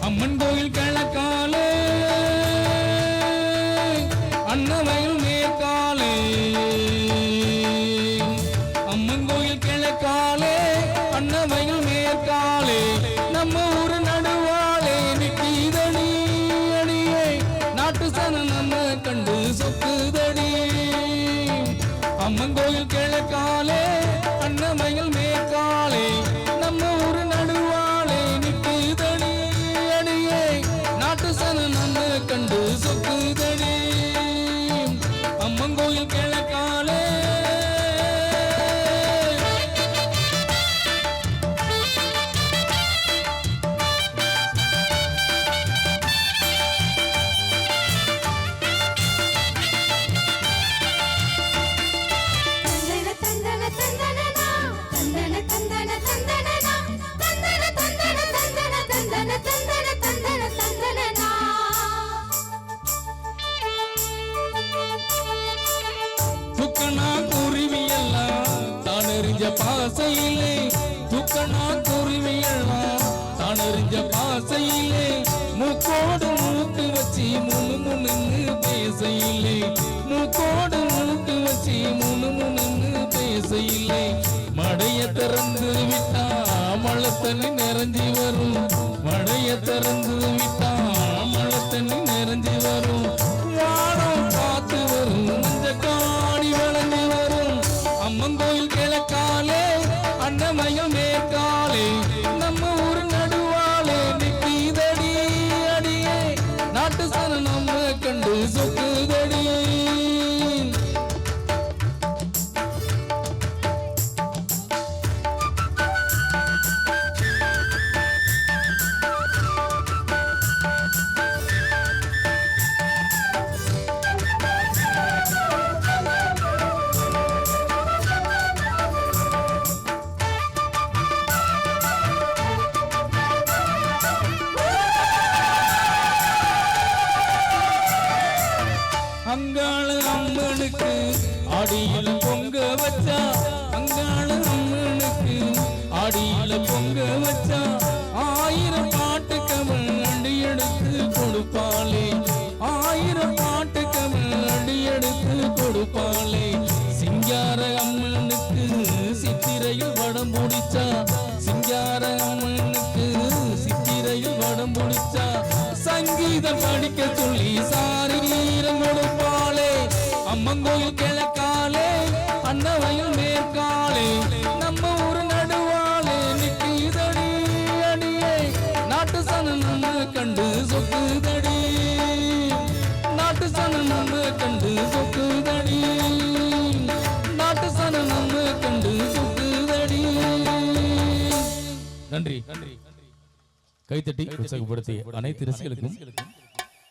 அம்மன் கோயில் கிழக்காலே mango. பாசையிலே துக்கனா குருவி எல்லாம் தான் எறிஞ்ச பாசையிலே மூக்கோடு மூக்கு வச்சு முனு முனுன்னு பேசையிலே. மூக்கோடு மூக்கு வச்சு முனு முனுன்னு பேசையிலே. மடைய திறந்து விட்டா மழை தண்ணி நிறைஞ்சி வரும். மடைய திறந்து விட்டா அடியில பொங்க வச்சா அங்காள அம்மனுக்கு அடியில பொங்க வச்சா ஆயிரம் பாட்டு கமல் அடி எடுத்து கொடுப்பாளே. ஆயிரம் பாட்டு கமல் அடி எடுத்து கொடுப்பாளே. சிங்கார அம்மனுக்கு சித்திரையில் வடம் முடிச்சா சனம் நம்ம கண்டு சொக்குதடி நாட்டு சனம் நம்ம கண்டு சொக்குதடி நன்றி நன்றி கைத்தட்டி உற்சாகப்படுத்திய அனைத்து ரசிகளுக்கும்